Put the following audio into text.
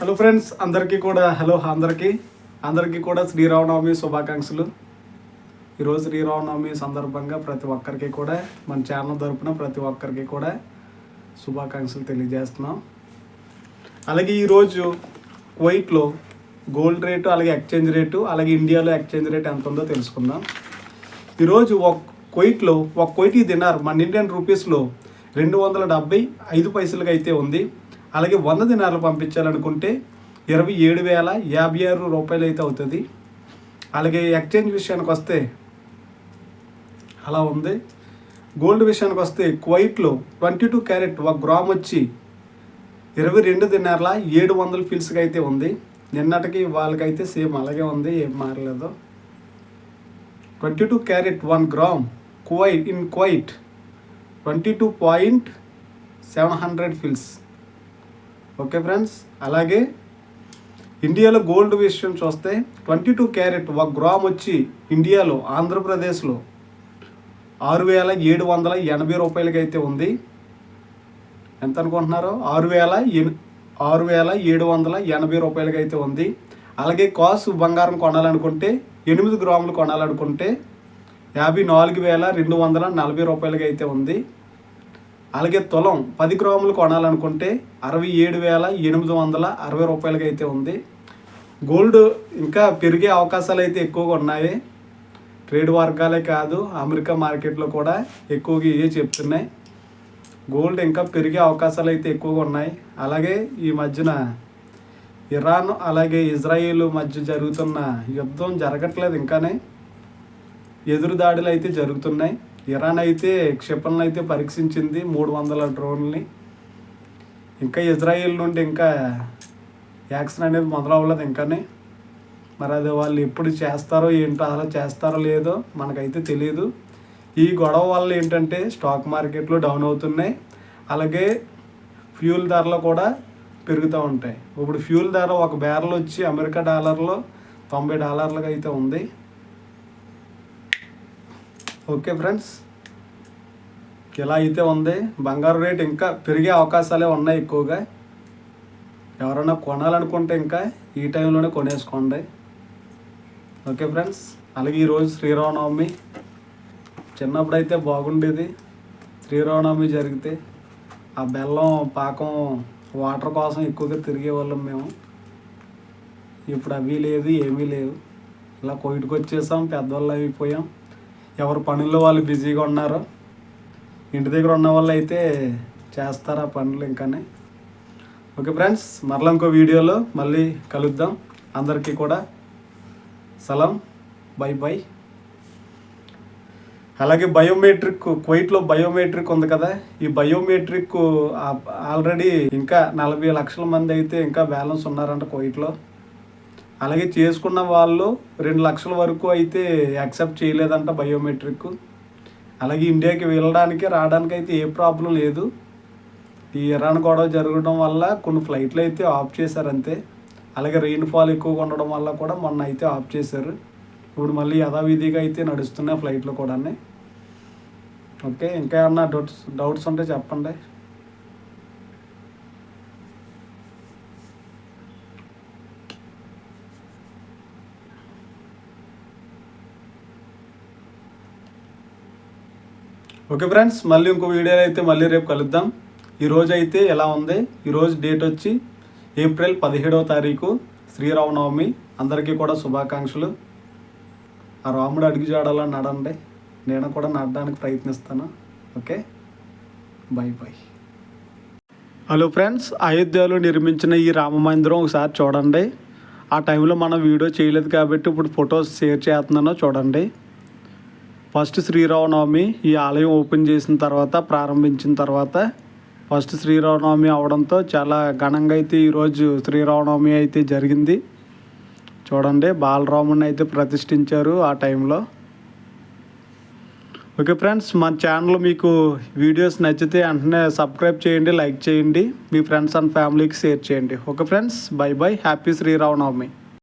Hello friends అందరికీ కూడా hello అందరికీ. అందరికీ కూడా శ్రీరామనవమి శుభాకాంక్షలు. ఈరోజు శ్రీరామనవమి సందర్భంగా ప్రతి ఒక్కరికి కూడా మన ఛానల్ తరపున ప్రతి ఒక్కరికి కూడా శుభాకాంక్షలు తెలియజేస్తున్నాం. అలాగే ఈరోజు కువైట్లో గోల్డ్ రేటు అలాగే ఎక్స్చేంజ్ రేటు అలాగే ఇండియాలో ఎక్స్చేంజ్ రేట్ ఎంత ఉందో తెలుసుకుందాం. ఈరోజు ఒక కువైట్లో ఒక కువైటీ దినార్ మన ఇండియన్ రూపీస్లో రెండు వందల డెబ్బై ఐదు పైసలుగా అయితే ఉంది. అలాగే వంద దినాలు పంపించాలనుకుంటే ఇరవై ఏడు వేల యాభై ఆరు రూపాయలు అయితే అవుతుంది. అలాగే ఎక్స్చేంజ్ విషయానికి వస్తే అలా ఉంది. గోల్డ్ విషయానికి వస్తే క్వైట్లో ట్వంటీ టూ క్యారెట్ ఒక గ్రామ్ వచ్చి ఇరవై రెండు దినార్ల ఏడు వందల ఫిల్స్కి అయితే ఉంది. నిన్నటికి వాళ్ళకైతే సేమ్ అలాగే ఉంది ఏం మారలేదు. Twenty two carat one gram Kuwait in Kuwait twenty two point seven hundred fils. Okay friends? అలాగే ఇండియాలో గోల్డ్ విషయం చూస్తే ట్వంటీ టూ క్యారెట్ ఒక గ్రామ్ వచ్చి ఇండియాలో ఆంధ్రప్రదేశ్లో ఆరు వేల ఏడు వందల ఎనభై రూపాయలకి అయితే ఉంది. ఎంత అనుకుంటున్నారు? ఆరు వేల ఆరు వేల ఏడు వందల ఎనభై రూపాయలకి అయితే ఉంది. అలాగే కాసు బంగారం కొనాలనుకుంటే ఎనిమిది గ్రాములు కొనాలనుకుంటే యాభై నాలుగు వేల రెండు వందల నలభై రూపాయలకి అయితే ఉంది. అలాగే తులం పది గ్రాములు కొనాలనుకుంటే అరవై ఏడు వేల ఎనిమిది వందల అరవై రూపాయలకి అయితే ఉంది. గోల్డ్ ఇంకా పెరిగే అవకాశాలు అయితే ఎక్కువగా ఉన్నాయి. ట్రేడ్ వర్గాలే కాదు అమెరికా మార్కెట్లో కూడా ఎక్కువగా ఇవే చెప్తున్నాయి. గోల్డ్ ఇంకా పెరిగే అవకాశాలు అయితే ఎక్కువగా ఉన్నాయి. అలాగే ఈ మధ్యన ఇరాన్ అలాగే ఇజ్రాయిల్ మధ్య జరుగుతున్న యుద్ధం జరగట్లేదు ఇంకానే. ఎదురు దాడులు అయితే జరుగుతున్నాయి. ఇరాన్ అయితే క్షిపణులు అయితే పరీక్షించింది మూడు వందల డ్రోన్ని ఇంకా ఇజ్రాయిల్ నుండి ఇంకా యాక్షన్ అనేది మొదలవ్వలేదు ఇంకానే. మరి అది వాళ్ళు ఎప్పుడు చేస్తారో ఏంటో అలా చేస్తారో లేదో మనకైతే తెలియదు ఈ గొడవ వల్ల ఏంటంటే స్టాక్ మార్కెట్లు డౌన్ అవుతున్నాయి. అలాగే ఫ్యూల్ ధరలు కూడా పెరుగుతూ ఉంటాయి. ఇప్పుడు ఫ్యూల్ ధర ఒక బ్యారల్ వచ్చి అమెరికా డాలర్లో తొంభై డాలర్లుగా అయితే ఉంది. Okay friends. ఇలా అయితే ఉంది బంగారు రేట్ ఇంకా పెరిగే అవకాశాలే ఉన్నాయి ఎక్కువగా. ఎవరైనా కొనాలనుకుంటే ఇంకా ఈ టైంలోనే కొనేసుకోండి. Okay friends. అలాగే ఈరోజు శ్రీరామనవమి. చిన్నప్పుడు అయితే బాగుండేది. శ్రీరామనవమి జరిగితే ఆ బెల్లం పాకం వాటర్ కోసం ఎక్కువగా తిరిగే వాళ్ళం మేము. ఇప్పుడు అవి లేదు ఏమీ లేవు. ఇలా కోయిట్కి వచ్చేసాం పెద్దవాళ్ళు అయిపోయాం. ఎవరు పనుల్లో వాళ్ళు బిజీగా ఉన్నారు ఇంటి దగ్గర ఉన్న వాళ్ళు అయితే చేస్తారా ఆ పనులు ఇంకానే. ఓకే ఫ్రెండ్స్ మరలా ఇంకో వీడియోలో మళ్ళీ కలుద్దాం. అందరికీ కూడా సలాం బై బై. అలాగే బయోమెట్రిక్ కువైట్లో బయోమెట్రిక్ ఉంది కదా ఈ బయోమెట్రిక్ ఆల్రెడీ ఇంకా నలభై లక్షల మంది అయితే ఇంకా బ్యాలెన్స్ ఉన్నారంట కువైట్లో. అలాగే చేసుకున్న వాళ్ళు రెండు లక్షల వరకు అయితే యాక్సెప్ట్ చేయలేదంట బయోమెట్రిక్. అలాగే ఇండియాకి వెళ్ళడానికి రావడానికి అయితే ఏ ప్రాబ్లం లేదు. ఈ ఇరాన్ గొడవ జరగడం వల్ల కొన్ని ఫ్లైట్లు అయితే ఆఫ్ చేశారు అంతే. అలాగే రెయిన్ఫాల్ ఎక్కువగా ఉండడం వల్ల కూడా మొన్న అయితే ఆఫ్ చేశారు. ఇప్పుడు మళ్ళీ యథావిధిగా అయితే నడుస్తున్నాయి ఫ్లైట్లు కూడా ఓకే ఇంకా ఏమన్నా డౌట్స్ డౌట్స్ ఉంటే చెప్పండి. ఓకే ఫ్రెండ్స్ మళ్ళీ ఇంకో వీడియోలో అయితే మళ్ళీ రేపు కలుద్దాం. ఈరోజు అయితే ఎలా ఉంది? ఈరోజు డేట్ వచ్చి ఏప్రిల్ పదిహేడవ తారీఖు శ్రీరామనవమి. అందరికీ కూడా శుభాకాంక్షలు. ఆ రాముడు అడుగు నడండి. నేను కూడా నడడానికి ప్రయత్నిస్తాను. Okay? Bye bye. Hello friends అయోధ్యలో నిర్మించిన ఈ రామ మందిరం ఒకసారి చూడండి. ఆ టైంలో మనం వీడియో చేయలేదు కాబట్టి ఇప్పుడు ఫొటోస్ షేర్ చేస్తున్నానో చూడండి. ఫస్ట్ శ్రీరామనవమి ఈ ఆలయం ఓపెన్ చేసిన తర్వాత ప్రారంభించిన తర్వాత ఫస్ట్ శ్రీరామనవమి అవడంతో చాలా ఘనంగా అయితే ఈరోజు శ్రీరామనవమి అయితే జరిగింది. చూడండి బాలరాముని అయితే ప్రతిష్ఠించారు ఆ టైంలో. ఓకే ఫ్రెండ్స్ మన ఛానల్ మీకు వీడియోస్ నచ్చితే వెంటనే సబ్స్క్రైబ్ చేయండి లైక్ చేయండి. మీ ఫ్రెండ్స్ అండ్ ఫ్యామిలీకి షేర్ చేయండి. Okay friends bye bye. Happy Sri Rama Navami.